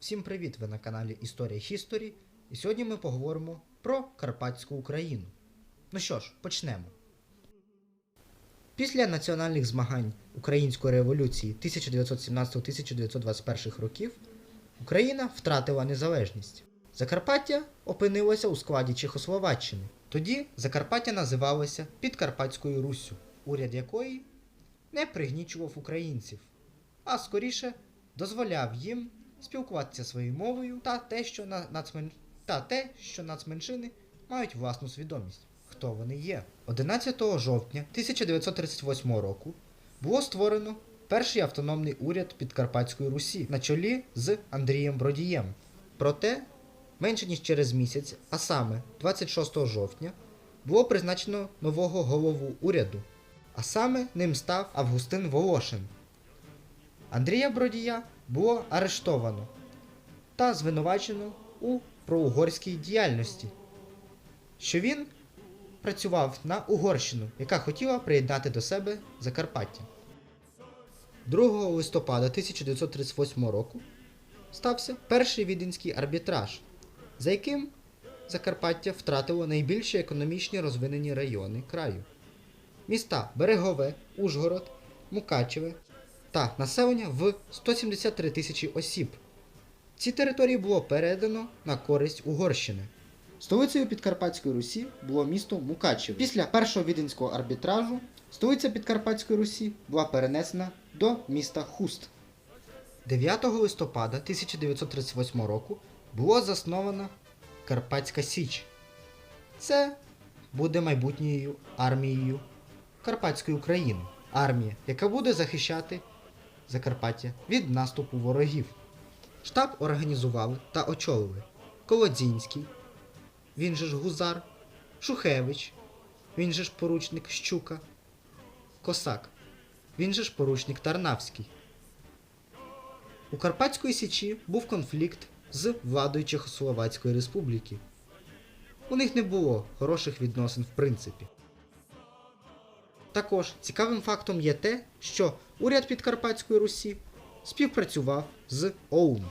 Всім привіт! Ви на каналі Історія Хісторі. І сьогодні ми поговоримо про Карпатську Україну. Ну що ж, почнемо. Після національних змагань Української революції 1917-1921 років Україна втратила незалежність. Закарпаття опинилося у складі Чехословаччини. Тоді Закарпаття називалося Підкарпатською Руссю, уряд якої не пригнічував українців, а скоріше дозволяв їм спілкуватися своєю мовою та те, що на нацмен... та те, що нацменшини мають власну свідомість, хто вони є. 11 жовтня 1938 року було створено перший автономний уряд Підкарпатської Русі на чолі з Андрієм Бродієм. Проте, менше ніж через місяць, а саме 26 жовтня, було призначено нового голову уряду, а саме ним став Августин Волошин. Андрія Бродія було арештовано та звинувачено у проугорській діяльності, що він працював на Угорщину, яка хотіла приєднати до себе Закарпаття. 2 листопада 1938 року стався перший віденський арбітраж, за яким Закарпаття втратило найбільші економічні розвинені райони краю. Міста Берегове, Ужгород, Мукачеве та населення в 173 тисячі осіб. Ці території було передано на користь Угорщини. Столицею Підкарпатської Русі було місто Мукачеве. Після першого віденського арбітражу столиця Підкарпатської Русі була перенесена до міста Хуст. 9 листопада 1938 року було заснована Карпатська Січ. Це буде майбутньою армією Карпатської України. Армія, яка буде захищати Закарпаття від наступу ворогів. Штаб організували та очолили Колодзінський, він же ж Гузар, Шухевич, він же ж поручник Щука, Косак, він же ж поручник Тарнавський. У Карпатської Січі був конфлікт з владою Чехословацької Республіки. У них не було хороших відносин в принципі. Також цікавим фактом є те, що уряд Підкарпатської Русі співпрацював з ОУН.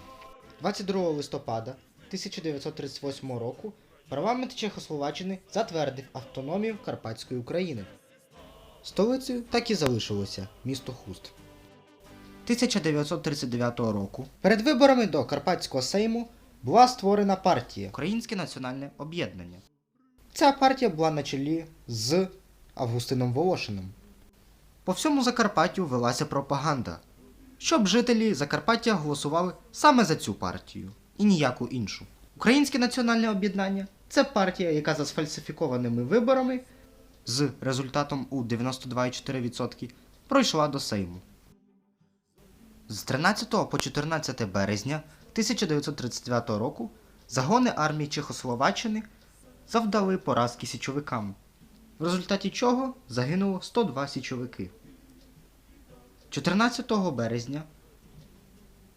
22 листопада 1938 року парламент Чехословаччини затвердив автономію Карпатської України. Столицею так і залишилося місто Хуст. 1939 року перед виборами до Карпатського Сейму була створена партія Українське національне об'єднання. Ця партія була на чолі з Августином Волошиним. По всьому Закарпаттю велася пропаганда, щоб жителі Закарпаття голосували саме за цю партію і ніяку іншу. Українське національне об'єднання це партія, яка за сфальсифікованими виборами з результатом у 92,4% пройшла до Сейму. З 13 по 14 березня 1939 року загони армії Чехословаччини завдали поразки січовикам, в результаті чого загинуло 102 січовики. 14 березня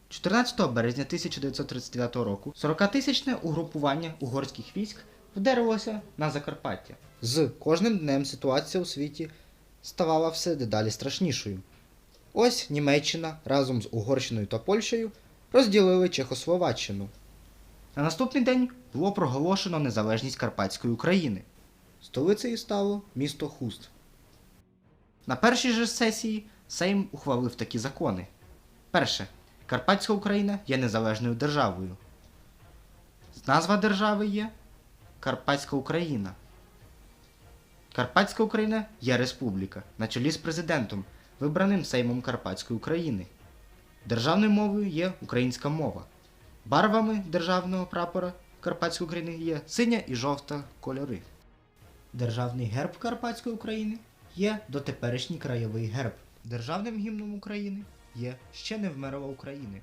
14 березня 1939 року 40-тисячне угрупування угорських військ вдерлося на Закарпаття. З кожним днем ситуація у світі ставала все дедалі страшнішою. Ось Німеччина разом з Угорщиною та Польщею розділили Чехословаччину. На наступний день було проголошено незалежність Карпатської України. Столицею стало місто Хуст. На першій же сесії Сейм ухвалив такі закони. Перше. Карпатська Україна є незалежною державою. Назва держави є Карпатська Україна. Карпатська Україна є республіка на чолі з президентом, вибраним Сеймом Карпатської України. Державною мовою є українська мова. Барвами державного прапора Карпатської України є синя і жовта кольори. Державний герб Карпатської України є дотеперішній краєвий герб. Державним гімном України є ще не вмерла України.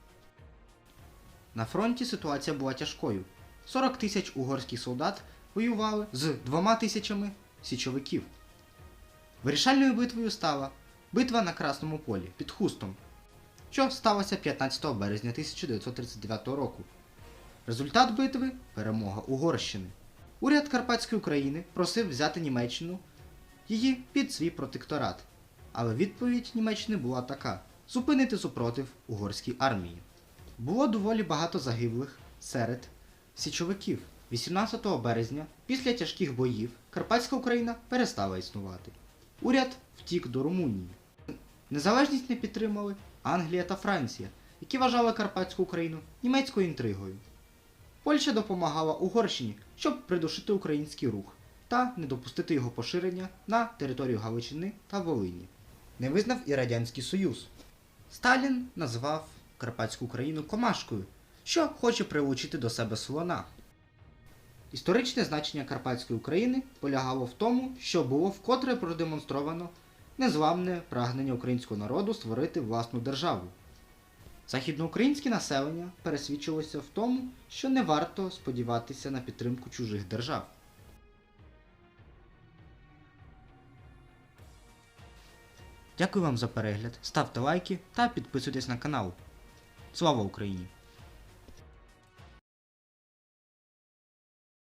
На фронті ситуація була тяжкою. 40 тисяч угорських солдат воювали з двома тисячами січовиків. Вирішальною битвою стала битва на Красному полі під Хустом, що сталося 15 березня 1939 року. Результат битви перемога Угорщини. Уряд Карпатської України просив взяти Німеччину її під свій протекторат, але відповідь Німеччини була така: зупинити супротив угорській армії. Було доволі багато загиблих серед січовиків. 18 березня, після тяжких боїв, Карпатська Україна перестала існувати. Уряд втік до Румунії. Незалежність не підтримали Англія та Франція, які вважали Карпатську Україну німецькою інтригою. Польща допомагала Угорщині, щоб придушити український рух та не допустити його поширення на територію Галичини та Волині. Не визнав і Радянський Союз. Сталін назвав Карпатську Україну Комашкою, що хоче прилучити до себе слона. Історичне значення Карпатської України полягало в тому, що було вкотре продемонстровано незламне прагнення українського народу створити власну державу. Західноукраїнське населення пересвідчилося в тому, що не варто сподіватися на підтримку чужих держав. Дякую вам за перегляд, ставте лайки та підписуйтесь на канал. Слава Україні!